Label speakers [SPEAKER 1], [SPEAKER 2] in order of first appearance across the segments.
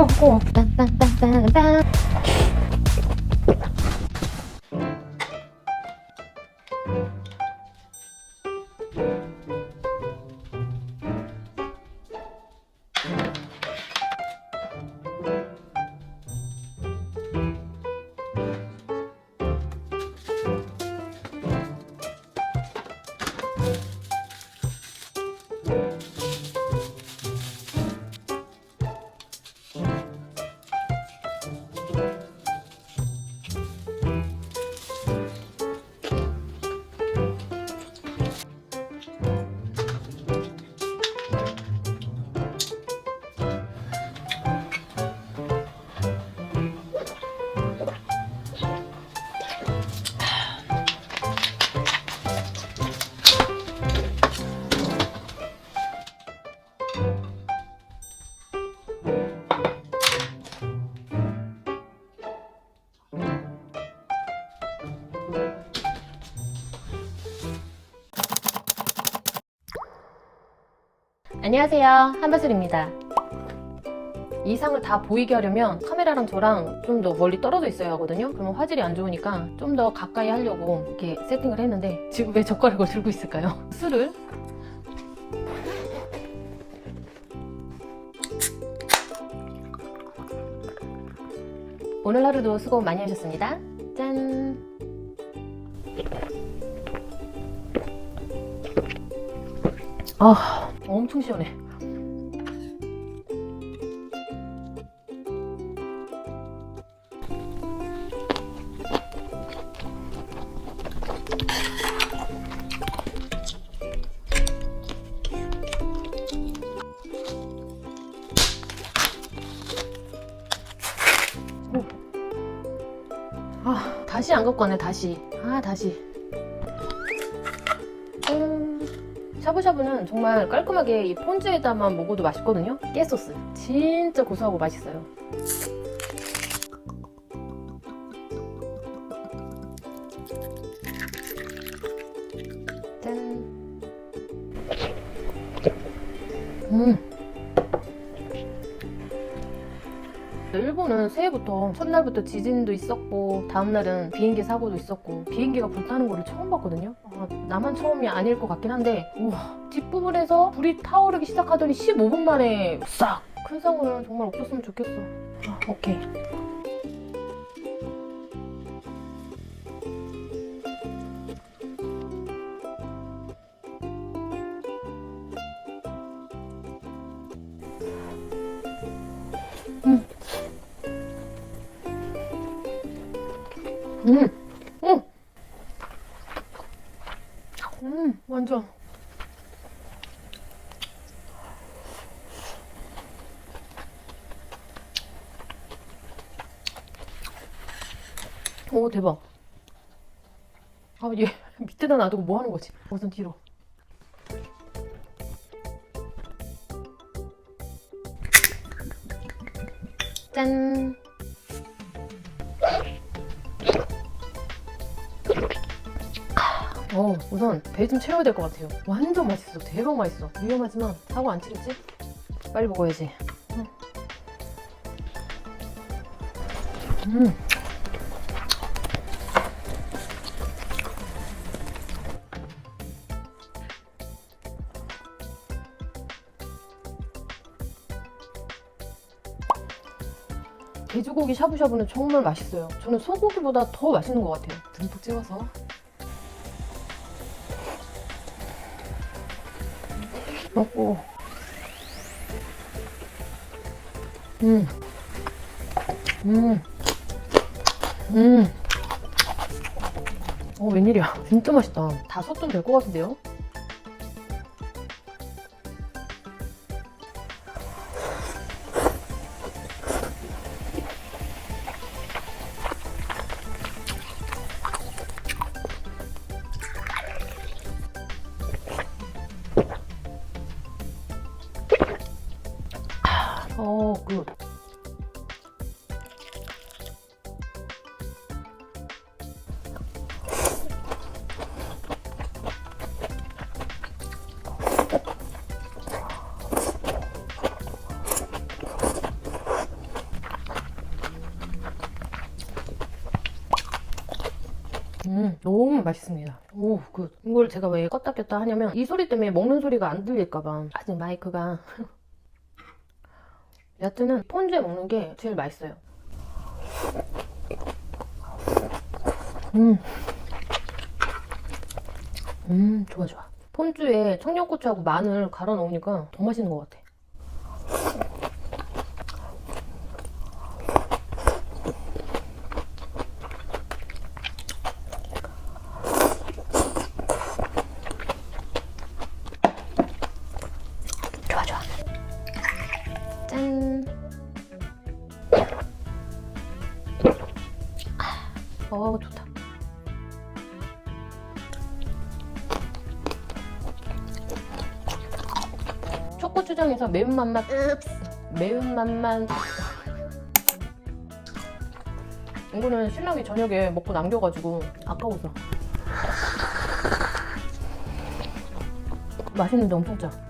[SPEAKER 1] โกโก้ตันตันตันตัน 안녕하세요. 한바슬입니다. 이 상을 다 보이게 하려면 카메라랑 저랑 좀 더 멀리 떨어져 있어야 하거든요. 그러면 화질이 안 좋으니까 좀 더 가까이 하려고 이렇게 세팅을 했는데 지금 왜 젓가락을 들고 있을까요? 술을? 오늘 하루도 수고 많이 하셨습니다. 짠! 아, 엄청 시원해. 오. 아, 다시 안 갖고 왔네, 다시. 아, 다시. 샤브샤브는 정말 깔끔하게 이 폰즈에다만 먹어도 맛있거든요. 깨소스. 진짜 고소하고 맛있어요. 짠. 음. 일본은 새해부터 첫날부터 지진도 있었고 다음날은 비행기 사고도 있었고 비행기가 불타는 거를 처음 봤거든요. 아, 나만 처음이 아닐 것 같긴 한데 우와 뒷부분에서 불이 타오르기 시작하더니 15분 만에 싹! 큰 사고는 정말 없었으면 좋겠어. 아, 오케이. 오, 대박. 아, 얘 밑에다 놔두고 뭐 하는 거지? 우선 뒤로. 짠. 어, 우선 배 좀 채워야 될 것 같아요. 완전 맛있어. 대박 맛있어. 위험하지만 사고 안 치겠지? 빨리 먹어야지. 음. 음. 돼지고기 샤브샤브는 정말 맛있어요. 저는 소고기보다 더 맛있는 것 같아요. 듬뿍 찍어서. 먹고 음. 음. 음. 어, 웬일이야. 진짜 맛있다. 다섯 점될것 같은데요? 음 맛있습니다. 오 굿. 이걸 제가 왜 껐다 꼈다 하냐면 이 소리 때문에 먹는 소리가 안 들릴까봐 아직 마이크가 여튼은 폰즈에 먹는 게 제일 맛있어요. 음. 음, 좋아, 좋아. 폰즈에 청양고추하고 마늘 갈아 넣으니까 더 맛있는 것 같아. 매운맛만. 매운맛만. 이거는 신랑이 저녁에 먹고 남겨가지고 아까워서. 맛있는데 엄청 짜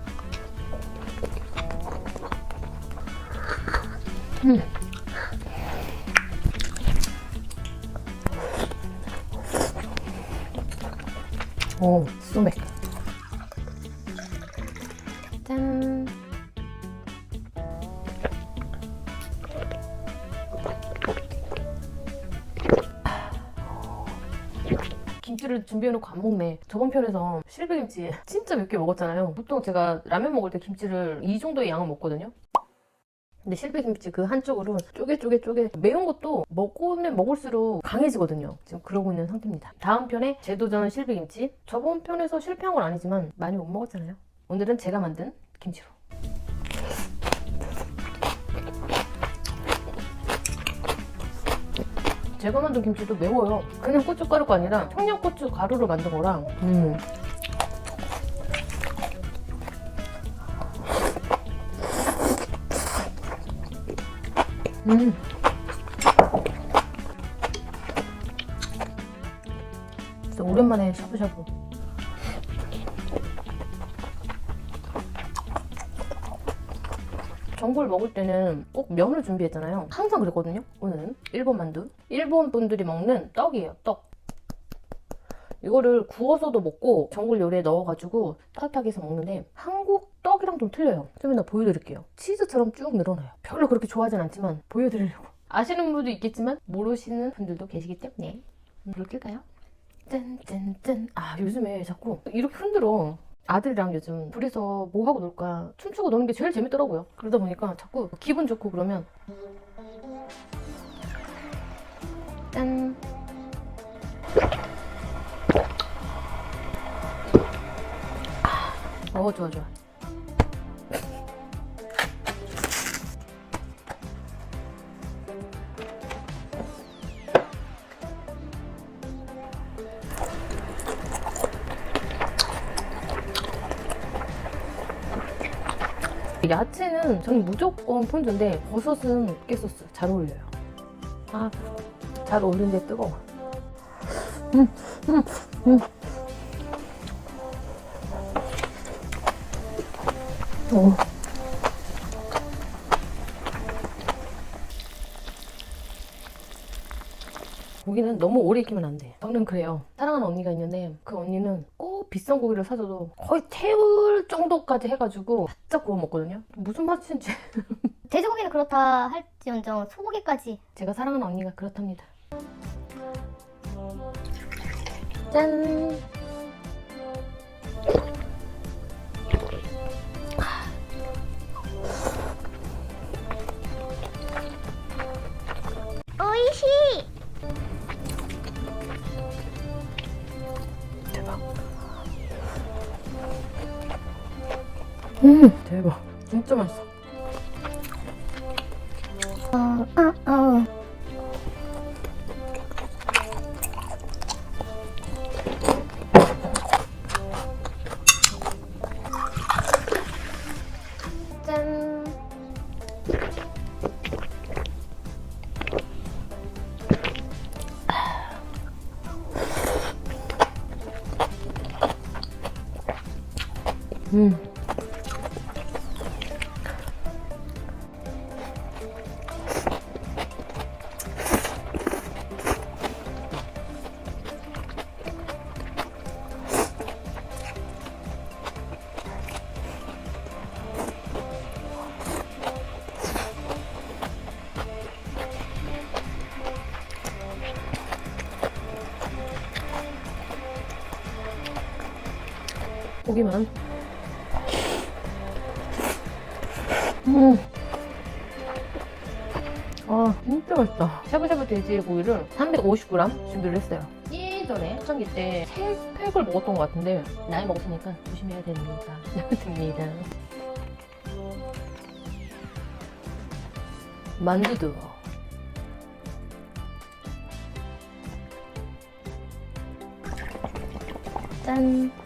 [SPEAKER 1] 김치를 준비해놓고 안 먹네. 저번 편에서 실비김치 진짜 몇 개 먹었잖아요. 보통 제가 라면 먹을 때 김치를 이 정도의 양을 먹거든요. 근데 실비김치 그 한쪽으로 쪼개 쪼개 쪼개 매운 것도 먹으면 먹을수록 강해지거든요. 지금 그러고 있는 상태입니다. 다음 편에 재도전 실비김치. 저번 편에서 실패한 건 아니지만 많이 못 먹었잖아요. 오늘은 제가 만든 김치로. 제가 만든 김치도 매워요. 그냥 고춧가루가 아니라 청양고추 가루로 만든 거랑 음. 음. 진짜 오랜만에 샤브샤브. 전골 먹을 때는 꼭 면을 준비했잖아요. 항상 그랬거든요. 오늘은 일본 만두. 일본 분들이 먹는 떡이에요. 떡. 이거를 구워서도 먹고 전골 요리에 넣어가지고 따뜻하게 해서 먹는데 한국 떡이랑 좀 틀려요. 좀 이따 보여드릴게요. 치즈처럼 쭉 늘어나요. 별로 그렇게 좋아하진 않지만 보여드리려고. 아시는 분도 있겠지만 모르시는 분들도 계시기 때문에 물을 낄까요? 짠짠짠. 아 요즘에 자꾸 이렇게 흔들어. 아들이랑 요즘 둘이서 뭐 하고 놀까 춤추고 노는 게 제일 재밌더라고요. 그러다 보니까 자꾸 기분 좋고 그러면 짠. 어 좋아 좋아. 야채는 저는 무조건 폰즈인데 버섯은 깨소스 잘 어울려요. 아, 잘 어울리는데 뜨거워. 음, 음, 음. 오. 고기는 너무 오래 익히면 안 돼. 저는 그래요. 사랑하는 언니가 있는데 그 언니는 꼭 비싼 고기를 사줘도 거의 태울 정도까지 해가지고 바짝 구워 먹거든요. 무슨 맛인지
[SPEAKER 2] 돼지고기는 그렇다 할지언정 소고기까지
[SPEAKER 1] 제가 사랑하는 언니가 그렇답니다. 짠. 음, 대박. 진짜 맛있어.
[SPEAKER 2] 어, 어, 어.
[SPEAKER 1] 짠. 음. 맛보기만. 음. 아, 진짜 맛있다. 샤브샤브 돼지고기를 350g 준비를 했어요. 예전에 초창기 때 3팩을 먹었던 것 같은데, 나이 먹었으니까 조심해야 됩니다. 됩니다. 만두도. 짠.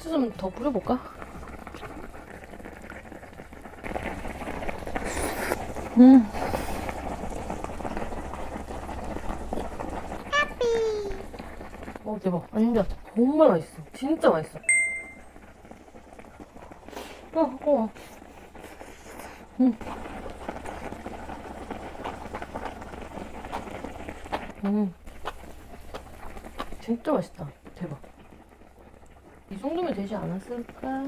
[SPEAKER 1] 소스 좀 더 뿌려볼까? 음. 어 대박 완전 정말 맛있어 진짜 맛있어 어, 어. 음. 음. 진짜 맛있다 대박 이 정도면 되지 않았을까?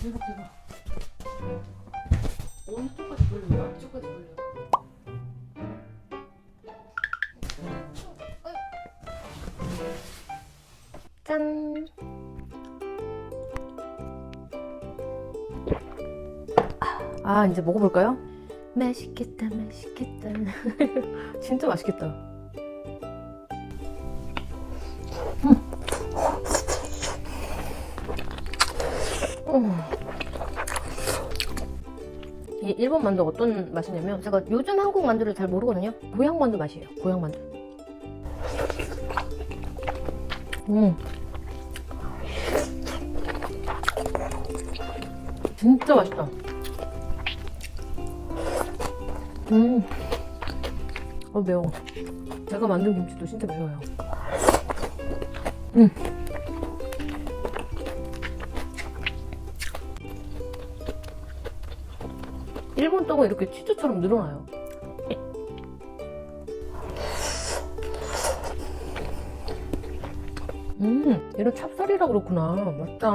[SPEAKER 1] 대박 대박 어느 쪽까지 돌려요? 이쪽까지 돌려 짠 아, 이제 먹어볼까요? 맛있겠다, 맛있겠다. 진짜 맛있겠다. 이 일본 만두 어떤 맛이냐면
[SPEAKER 2] 제가 요즘 한국 만두를 잘 모르거든요.
[SPEAKER 1] 고향 만두 맛이에요. 고향 만두. 음. 진짜 맛있다. 음. 어 매워. 제가 만든 김치도 진짜 매워요. 음. 일본 떡은 이렇게 치즈처럼 늘어나요. 음, 이런 찹쌀이라 그렇구나. 맛있다.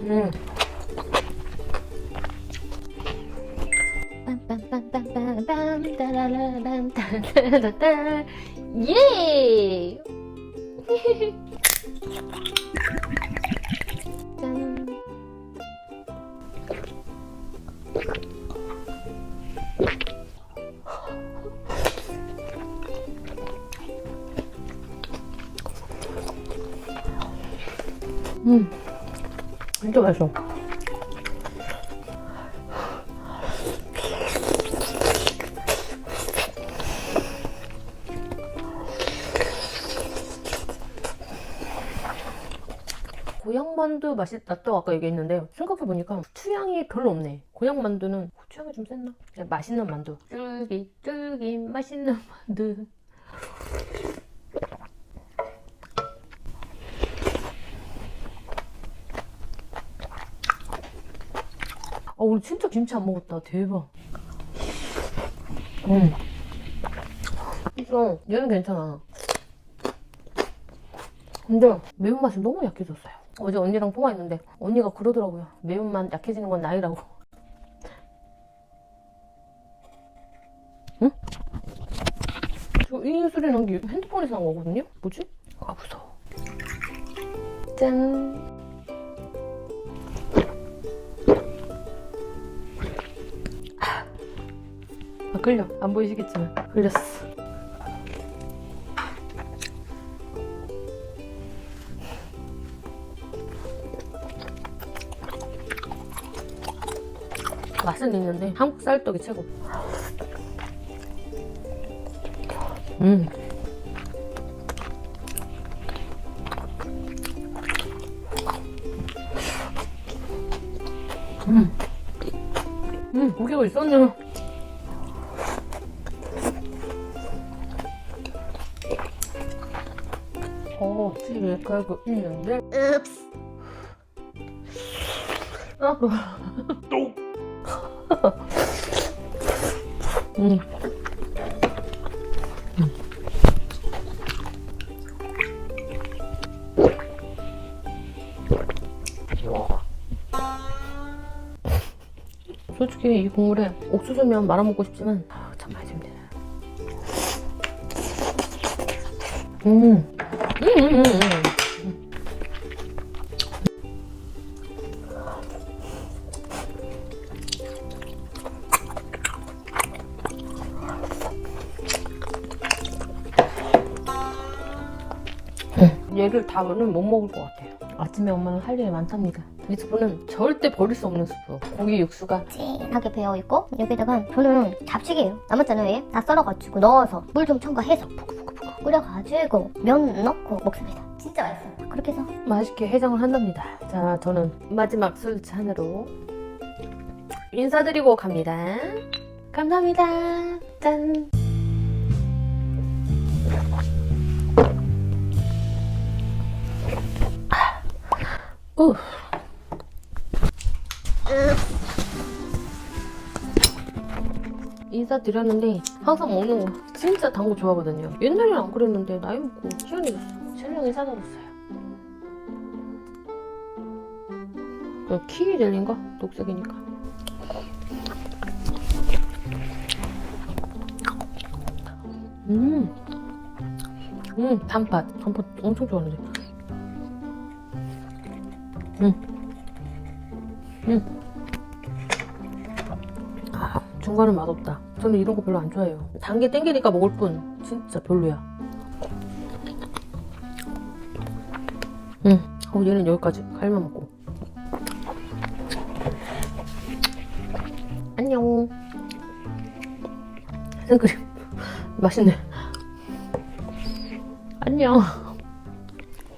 [SPEAKER 1] 음,
[SPEAKER 2] 예! 짠.
[SPEAKER 1] 음, 진짜 맛있어. 고향 만두 맛이 났다고 아까 얘기했는데 생각해보니까 후추향이 별로 없네. 고향 만두는 후추향이 좀 셌나? 맛있는 만두. 쫄깃쫄깃 맛있는 만두. 아 오늘 진짜 김치 안 먹었다. 대박. 음. 그래서 얘는 괜찮아. 근데 매운맛이 너무 약해졌어요 어제 언니랑 통화했는데 언니가 그러더라고요. 매운맛 약해지는 건 나이라고. 응? 저이 소리 난 게 핸드폰에서 난 거거든요? 뭐지? 아 무서워. 짠. 아 끌려. 안 보이시겠지만. 끌렸어 맛은 있는데 한국 쌀떡이 최고 음 음. 음, 고기가 있었네. 어, 집에 가고 있는데.
[SPEAKER 2] 읍스.
[SPEAKER 1] 아, 그. 음. 솔직히 이 국물에 옥수수면 말아먹고 싶지만 아, 참 맛있네 음. 음. 음, 음, 음. 얘를 다는 못 먹을 것 같아요. 아침에 엄마는 할 일이 많답니다. 이 스프는 절대 버릴 수 없는 스프. 고기 육수가
[SPEAKER 2] 진하게 배어 있고 여기다가 저는 잡식이에요 남았잖아요 얘? 다 썰어가지고 넣어서 물 좀 첨가해서 푹푹푹 끓여가지고 면 넣고 먹습니다 진짜 맛있어요 그렇게 해서
[SPEAKER 1] 맛있게 해장을 한답니다. 자, 저는 마지막 술 잔으로 인사드리고 갑니다. 감사합니다. 짠. 우. 인사드렸는데 항상 먹는 거 진짜 단 거 좋아하거든요. 옛날에는 안 그랬는데 나이 먹고 희연해졌어. 신랑이 사다줬어요. 그 키위 젤리인가? 녹색이니까. 음, 음, 단팥. 단팥 엄청 좋아하는데. 음, 음. 아, 중간은 맛없다. 저는 이런 거 별로 안 좋아해요. 단 게 땡기니까 먹을 뿐. 진짜 별로야. 음, 어, 얘는 여기까지. 갈만 먹고. 안녕. 생크림 맛있네. 안녕.